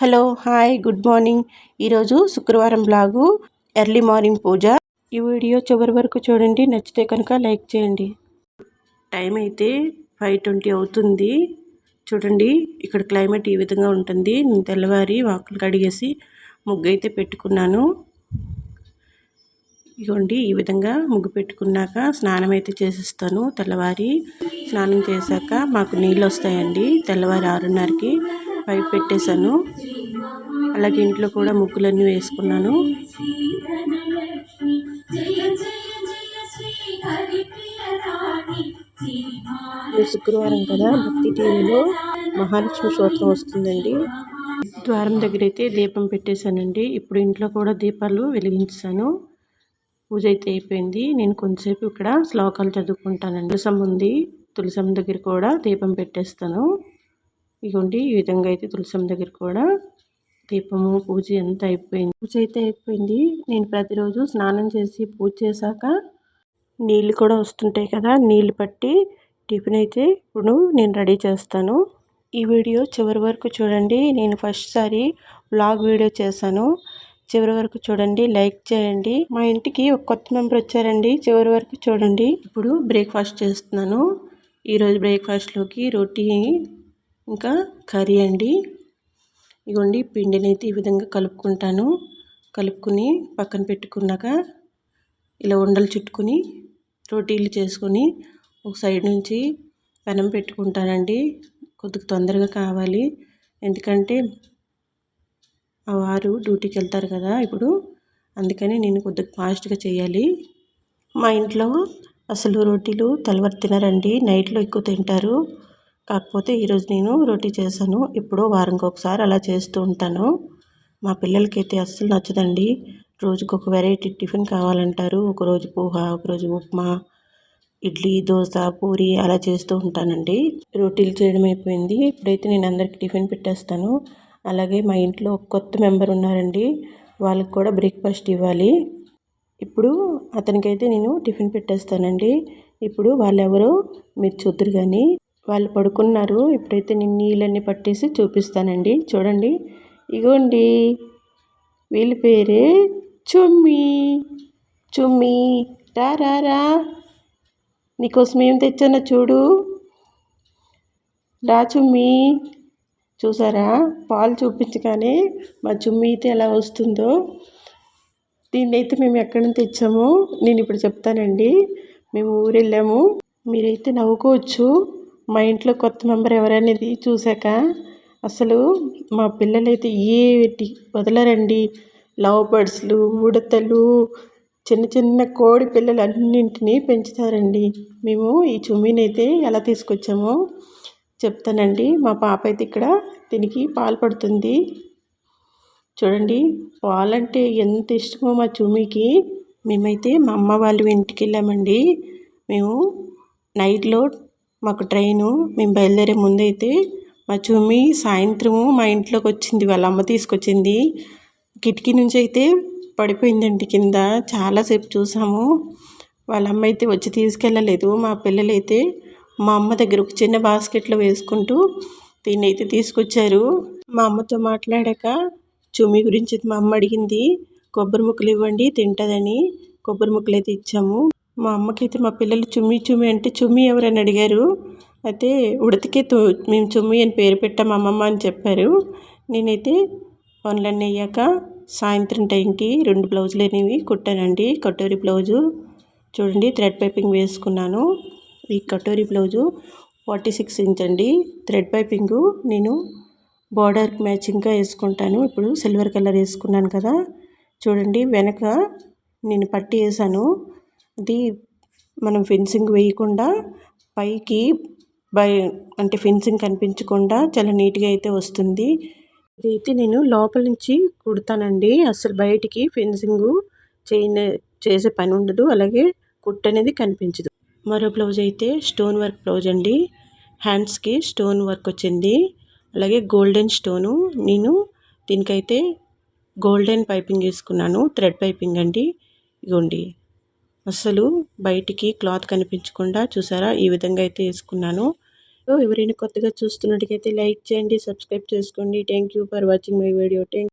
Hello hi good morning. ఈరోజు శుక్రవారం blog early morning పూజ. ఈ వీడియో చివరి వరకు చూడండి నచ్చితే కనుక లైక్ చేయండి. టైం అయితే ఫైవ్ ట్వంటీ అవుతుంది. చూడండి ఇక్కడ క్లైమేట్ ఈ విధంగా ఉంటుంది. నేను తెల్లవారి వాకులు కడిగేసి ముగ్గు అయితే పెట్టుకున్నాను. ఇగోండి ఈ విధంగా ముగ్గు పెట్టుకున్నాక స్నానం అయితే చేసేస్తాను తెల్లవారి. స్నానం చేశాక మాకు నీళ్ళు వస్తాయండి తెల్లవారి ఆరున్నరకి. పైపు పెట్టేశాను. అలాగే ఇంట్లో కూడా ముగ్గులన్నీ వేసుకున్నాను. శుక్రవారం కదా భక్తి టీవీలో మహాలక్ష్మి స్తోత్రం వస్తుందండి. ద్వారం దగ్గర అయితే దీపం పెట్టేశానండి. ఇప్పుడు ఇంట్లో కూడా దీపాలు వెలిగించాను. పూజ అయితే అయిపోయింది. నేను కొంతసేపు ఇక్కడ శ్లోకాలు చదువుకుంటానండి. తులసం ఉంది. తులసం దగ్గర కూడా దీపం పెట్టేస్తాను. ఇగోండి ఈ విధంగా అయితే తులసం దగ్గర కూడా దీపము పూజ ఎంత అయిపోయింది. పూజ అయితే అయిపోయింది. నేను ప్రతిరోజు స్నానం చేసి పూజ చేశాక నీళ్ళు కూడా వస్తుంటాయి కదా నీళ్ళు పట్టి టిఫిన్ అయితే ఇప్పుడు నేను రెడీ చేస్తాను. ఈ వీడియో చివరి వరకు చూడండి. నేను ఫస్ట్ సారి బ్లాగ్ వీడియో చేశాను. చివరి వరకు చూడండి లైక్ చేయండి. మా ఇంటికి ఒక కొత్త మెంబర్ వచ్చారండి. చివరి వరకు చూడండి. ఇప్పుడు బ్రేక్ఫాస్ట్ చేస్తున్నాను. ఈరోజు బ్రేక్ఫాస్ట్లోకి రోటీ ఇంకా కర్రీ అండి. ఇగోండి పిండిని అయితే ఈ విధంగా కలుపుకుంటాను. కలుపుకుని పక్కన పెట్టుకున్నాక ఇలా ఉండలు చుట్టుకుని రోటీలు చేసుకొని ఒక సైడ్ నుంచి పెనం పెట్టుకుంటానండి. కొద్దిగా తొందరగా కావాలి. ఎందుకంటే ఆ వారు డ్యూటీకి వెళ్తారు కదా ఇప్పుడు. అందుకని నేను కొద్దిగా ఫాస్ట్గా చేయాలి. మా ఇంట్లో అసలు రోటీలు తెల్లవారు తినరండి. నైట్లో ఎక్కువ తింటారు. కాకపోతే ఈరోజు నేను రొటీ చేశాను. ఇప్పుడు వారంకి ఒకసారి అలా చేస్తూ ఉంటాను. మా పిల్లలకైతే అస్సలు నచ్చదండి. రోజుకి ఒక వెరైటీ టిఫిన్ కావాలంటారు. ఒకరోజు పోహా ఒకరోజు ఉప్మా ఇడ్లీ దోశ పూరి అలా చేస్తూ ఉంటానండి. రోటీలు చేయడం అయిపోయింది. ఇప్పుడైతే నేను అందరికి టిఫిన్ పెట్టేస్తాను. అలాగే మా ఇంట్లో కొత్త మెంబర్ ఉన్నారండి. వాళ్ళకి కూడా బ్రేక్ఫాస్ట్ ఇవ్వాలి. ఇప్పుడు అతనికైతే నేను టిఫిన్ పెట్టేస్తానండి. ఇప్పుడు వాళ్ళెవరో మీరు చూద్దరు కానీ వాళ్ళు పడుకున్నారు. ఇప్పుడైతే నేను నీళ్ళన్నీ పట్టేసి చూపిస్తానండి. చూడండి. ఇగోండి. వీళ్ళ పేరే చుమ్మి. చుమ్మి. రా రా రా నీకోసం ఏం తెచ్చానో చూడు. రా చుమ్మి. చూసారా? పాలు చూపించగానే మా చుమ్మి అయితే ఎలా వస్తుందో. దీన్నైతే మేము ఎక్కడి నుంచి తెచ్చామో నేను ఇప్పుడు చెప్తానండి. మేము ఊరు వెళ్ళాము మీరైతే నవ్వుకోవచ్చు. మా ఇంట్లో కొత్త మెంబర్ ఎవరనేది చూశాక అసలు మా పిల్లలైతే ఏటి వదలరండి. లవ్ బర్డ్స్లు ఉడతలు చిన్న చిన్న కోడి పిల్లలు అన్నింటినీ పెంచుతారండి. మేము ఈ చుమ్మీని అయితే ఎలా తీసుకొచ్చామో చెప్తానండి. మా పాప అయితే ఇక్కడ దీనికి పాలు పడుతుంది. చూడండి పాలంటే ఎంత ఇష్టమో మా చుమ్మీకి. మేమైతే మా అమ్మ వాళ్ళ ఇంటికి వెళ్ళామండి. మేము నైట్లో మాకు ట్రైను మేము బయలుదేరే ముందైతే మా చుమ్మి సాయంత్రము మా ఇంట్లోకి వచ్చింది వాళ్ళ అమ్మ తీసుకొచ్చింది. కిటికీ నుంచి అయితే పడిపోయిందండి కింద. చాలాసేపు చూసాము. వాళ్ళ అమ్మ అయితే వచ్చి తీసుకెళ్ళలేదు. మా పిల్లలైతే మా అమ్మ దగ్గర ఒక చిన్న బాస్కెట్లో వేసుకుంటూ దీన్ని అయితే తీసుకొచ్చారు. మా అమ్మతో మాట్లాడాక చుమ్మి గురించి మా అమ్మ అడిగింది కొబ్బరి ముక్కలు ఇవ్వండి తింటుందని. కొబ్బరి ముక్కలు అయితే ఇచ్చాము. మా అమ్మకైతే మా పిల్లలు చుమ్మి చుమ్మి అంటే చుమ్మి ఎవరని అడిగారు. అయితే ఉడతకే మేము చుమ్మి అని పేరు పెట్టాము అమ్మమ్మ అని చెప్పారు. నేనైతే పనులన్నీ అయ్యాక సాయంత్రం టైంకి రెండు బ్లౌజులు అనేవి కుట్టానండి. కటోరీ బ్లౌజు చూడండి థ్రెడ్ పైపింగ్ వేసుకున్నాను. ఈ katori blouse forty six inch అండి. థ్రెడ్ పైపింగు నేను బార్డర్ మ్యాచింగ్గా వేసుకుంటాను. ఇప్పుడు సిల్వర్ కలర్ వేసుకున్నాను కదా. చూడండి వెనక నేను పట్టి వేసాను. ఇది మనం ఫెన్సింగ్ వేయకుండా పైకి బై అంటే ఫెన్సింగ్ కనిపించకుండా చాలా నీట్గా అయితే వస్తుంది. ఇదైతే నేను లోపల నుంచి కుడతానండి. అసలు బయటికి ఫెన్సింగ్ చేయని చేసే పని ఉండదు. అలాగే కుట్టు అనేది కనిపించదు. మరో బ్లౌజ్ అయితే స్టోన్ వర్క్ బ్లౌజ్ అండి. హ్యాండ్స్కి స్టోన్ వర్క్ వచ్చింది. అలాగే గోల్డెన్ స్టోను నేను దీనికైతే గోల్డెన్ పైపింగ్ వేసుకున్నాను. థ్రెడ్ పైపింగ్ అండి. ఇగోండి. అసలు బయటికి క్లాత్ కనిపించకుండా చూసారా? ఈ విధంగా అయితే వేసుకున్నాను. ఎవరైనా కొత్తగా చూస్తున్నట్టుగైతే లైక్ చేయండి సబ్స్క్రైబ్ చేసుకోండి. Thank you for watching my video thank